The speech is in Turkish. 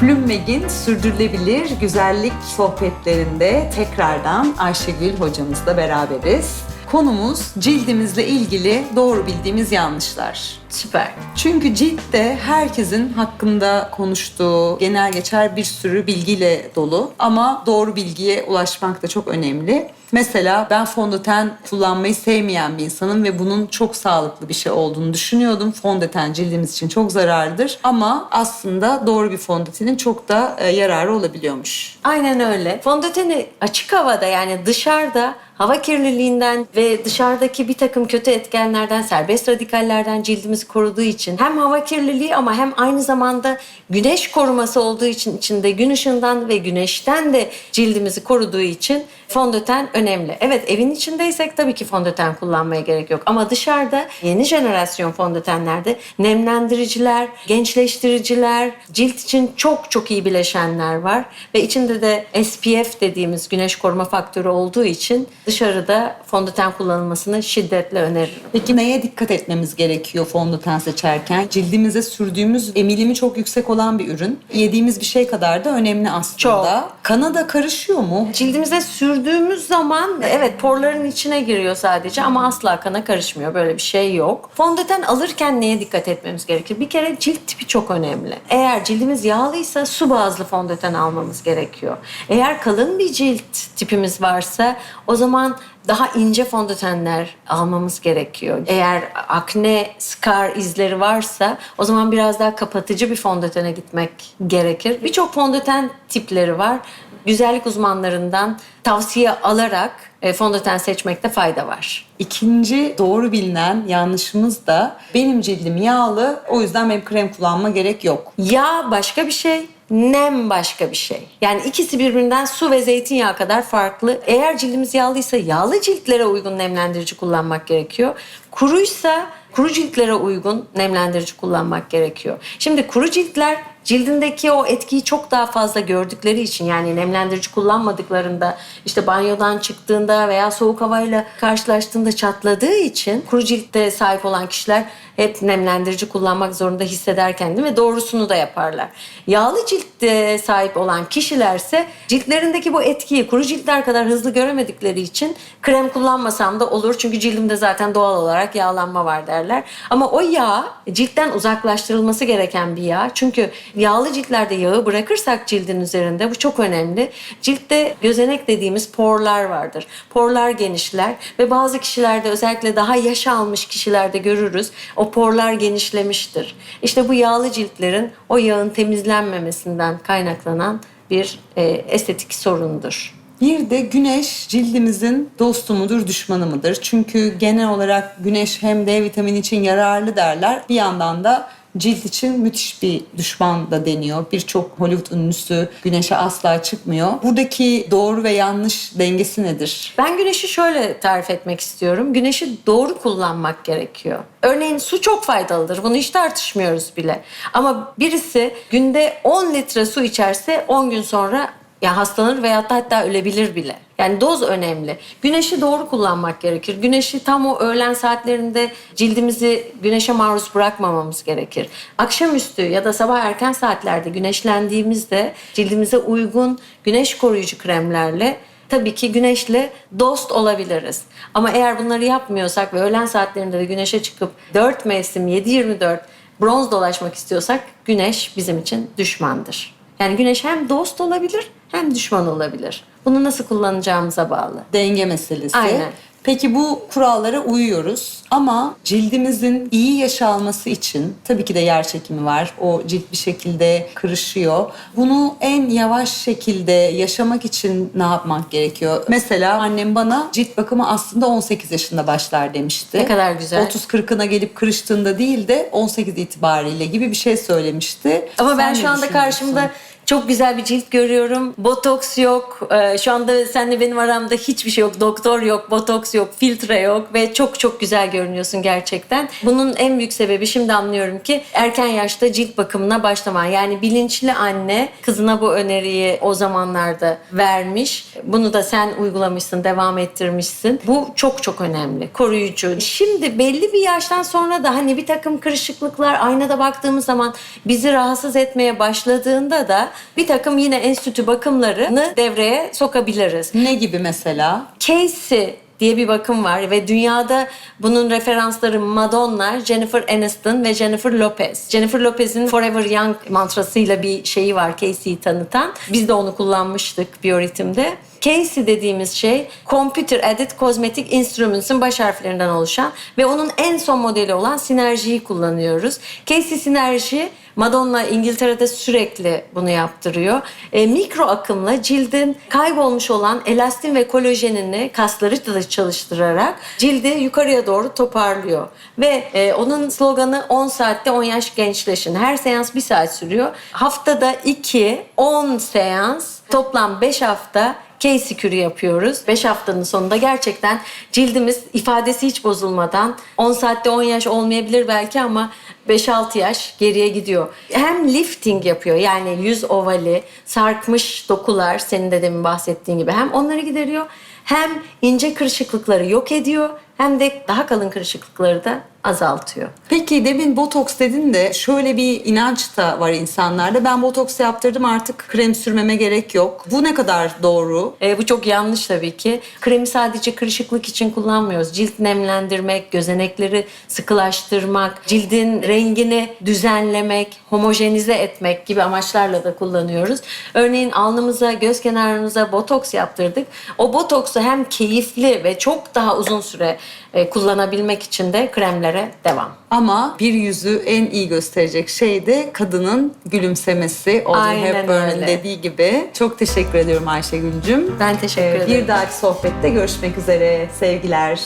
Flümmeg'in sürdürülebilir güzellik sohbetlerinde tekrardan Ayşegül hocamızla beraberiz. Konumuz cildimizle ilgili doğru bildiğimiz yanlışlar. Süper. Çünkü ciltte herkesin hakkında konuştuğu genel geçer bir sürü bilgiyle dolu ama doğru bilgiye ulaşmak da çok önemli. Mesela ben fondöten kullanmayı sevmeyen bir insanım ve bunun çok sağlıklı bir şey olduğunu düşünüyordum. Fondöten cildimiz için çok zararlıdır ama aslında doğru bir fondötenin çok da e, yararı olabiliyormuş. Aynen öyle. Fondöteni açık havada yani dışarıda hava kirliliğinden ve dışarıdaki bir takım kötü etkenlerden, serbest radikallerden cildimizi koruduğu için hem hava kirliliği ama hem aynı zamanda güneş koruması olduğu için içinde gün ışığından ve güneşten de cildimizi koruduğu için fondöten önemli. Evet evin içindeysek tabii ki fondöten kullanmaya gerek yok ama dışarıda yeni jenerasyon fondötenlerde nemlendiriciler, gençleştiriciler, cilt için çok çok iyi bileşenler var ve içinde de SPF dediğimiz güneş koruma faktörü olduğu için dışarıda fondöten kullanılmasını şiddetle öneririm. Peki neye dikkat etmemiz gerekiyor fondöten seçerken? Cildimize sürdüğümüz emilimi çok yüksek olan bir ürün. Yediğimiz bir şey kadar da önemli aslında. Çok. Kana da karışıyor mu? Cildimize sürdüğümüz zaman evet porların içine giriyor sadece ama asla kana karışmıyor. Böyle bir şey yok. Fondöten alırken neye dikkat etmemiz gerekir? Bir kere cilt tipi çok önemli. Eğer cildimiz yağlıysa su bazlı fondöten almamız gerekiyor. Eğer kalın bir cilt tipimiz varsa o zaman daha ince fondötenler almamız gerekiyor. Eğer akne, scar izleri varsa o zaman biraz daha kapatıcı bir fondötene gitmek gerekir. Birçok fondöten tipleri var. Güzellik uzmanlarından tavsiye alarak e, fondöten seçmekte fayda var. İkinci doğru bilinen yanlışımız da benim cildim yağlı o yüzden benim krem kullanma gerek yok. Yağ başka bir şey, nem başka bir şey. Yani ikisi birbirinden su ve zeytinyağı kadar farklı. Eğer cildimiz yağlıysa yağlı ciltlere uygun nemlendirici kullanmak gerekiyor. Kuruysa kuru ciltlere uygun nemlendirici kullanmak gerekiyor. Şimdi kuru ciltler cildindeki o etkiyi çok daha fazla gördükleri için yani nemlendirici kullanmadıklarında işte banyodan çıktığında veya soğuk havayla karşılaştığında çatladığı için kuru ciltte sahip olan kişiler hep nemlendirici kullanmak zorunda hisseder kendini ve doğrusunu da yaparlar. Yağlı ciltte sahip olan kişilerse ciltlerindeki bu etkiyi kuru ciltler kadar hızlı göremedikleri için krem kullanmasam da olur çünkü cildimde zaten doğal olarak yağlanma var derler. Ama o yağ ciltten uzaklaştırılması gereken bir yağ. Çünkü yağlı ciltlerde yağı bırakırsak cildin üzerinde bu çok önemli. Ciltte gözenek dediğimiz porlar vardır. Porlar genişler ve bazı kişilerde özellikle daha yaş almış kişilerde görürüz. O porlar genişlemiştir. İşte bu yağlı ciltlerin o yağın temizlenmemesinden kaynaklanan bir e, estetik sorundur. Bir de güneş cildimizin dostu mudur, düşmanı mıdır? Çünkü genel olarak güneş hem D vitamini için yararlı derler. Bir yandan da cilt için müthiş bir düşman da deniyor. Birçok Hollywood ünlüsü güneşe asla çıkmıyor. Buradaki doğru ve yanlış dengesi nedir? Ben güneşi şöyle tarif etmek istiyorum. Güneşi doğru kullanmak gerekiyor. Örneğin su çok faydalıdır. Bunu hiç tartışmıyoruz bile. Ama birisi günde 10 litre su içerse 10 gün sonra ya hastalanır veyahut da hatta ölebilir bile. Yani doz önemli. Güneşi doğru kullanmak gerekir. Güneşi tam o öğlen saatlerinde cildimizi güneşe maruz bırakmamamız gerekir. Akşamüstü ya da sabah erken saatlerde güneşlendiğimizde cildimize uygun güneş koruyucu kremlerle tabii ki güneşle dost olabiliriz. Ama eğer bunları yapmıyorsak ve öğlen saatlerinde de güneşe çıkıp 4 mevsim 7-24 bronz dolaşmak istiyorsak güneş bizim için düşmandır. Yani güneş hem dost olabilir hem düşman olabilir. Bunu nasıl kullanacağımıza bağlı. Denge meselesi. Aynen. Peki bu kurallara uyuyoruz ama cildimizin iyi yaş alması için tabii ki de yer çekimi var. O cilt bir şekilde kırışıyor. Bunu en yavaş şekilde yaşamak için ne yapmak gerekiyor? Mesela annem bana cilt bakımı aslında 18 yaşında başlar demişti. Ne kadar güzel. 30-40'ına gelip kırıştığında değil de 18 itibariyle gibi bir şey söylemişti. Ama Sen ben şu anda karşımda Çok güzel bir cilt görüyorum. Botoks yok. Ee, şu anda seninle benim aramda hiçbir şey yok. Doktor yok, botoks yok, filtre yok ve çok çok güzel görünüyorsun gerçekten. Bunun en büyük sebebi şimdi anlıyorum ki erken yaşta cilt bakımına başlama. Yani bilinçli anne kızına bu öneriyi o zamanlarda vermiş. Bunu da sen uygulamışsın, devam ettirmişsin. Bu çok çok önemli. Koruyucu. Şimdi belli bir yaştan sonra da hani bir takım kırışıklıklar aynada baktığımız zaman bizi rahatsız etmeye başladığında da bir takım yine enstitü bakımlarını devreye sokabiliriz. Ne gibi mesela? Casey diye bir bakım var ve dünyada bunun referansları Madonna, Jennifer Aniston ve Jennifer Lopez. Jennifer Lopez'in Forever Young mantrasıyla bir şeyi var Casey'yi tanıtan. Biz de onu kullanmıştık biyoritimde. Casey dediğimiz şey Computer Aided Cosmetic Instruments'ın baş harflerinden oluşan ve onun en son modeli olan Sinerji'yi kullanıyoruz. Casey Sinerji Madonna İngiltere'de sürekli bunu yaptırıyor. E, mikro akımla cildin kaybolmuş olan elastin ve kolajenini kasları da çalıştırarak cildi yukarıya doğru toparlıyor. Ve e, onun sloganı 10 saatte 10 yaş gençleşin. Her seans 1 saat sürüyor. Haftada 2, 10 seans, toplam 5 hafta Casey kürü yapıyoruz. 5 haftanın sonunda gerçekten cildimiz ifadesi hiç bozulmadan 10 saatte 10 yaş olmayabilir belki ama 5-6 yaş geriye gidiyor. Hem lifting yapıyor yani yüz ovali, sarkmış dokular senin de demin bahsettiğin gibi hem onları gideriyor hem ince kırışıklıkları yok ediyor hem de daha kalın kırışıklıkları da azaltıyor. Peki demin botoks dedin de şöyle bir inanç da var insanlarda. Ben botoks yaptırdım artık krem sürmeme gerek yok. Bu ne kadar doğru? E, bu çok yanlış tabii ki. Kremi sadece kırışıklık için kullanmıyoruz. Cilt nemlendirmek, gözenekleri sıkılaştırmak, cildin rengini düzenlemek, homojenize etmek gibi amaçlarla da kullanıyoruz. Örneğin alnımıza, göz kenarımıza botoks yaptırdık. O botoksu hem keyifli ve çok daha uzun süre e, kullanabilmek için de kremlere devam. Ama bir yüzü en iyi gösterecek şey de kadının gülümsemesi. Audrey Aynen Hepburn'un öyle. dediği gibi. Çok teşekkür ediyorum Ayşegül'cüm. Ben teşekkür ederim. Bir dahaki sohbette görüşmek üzere. Sevgiler.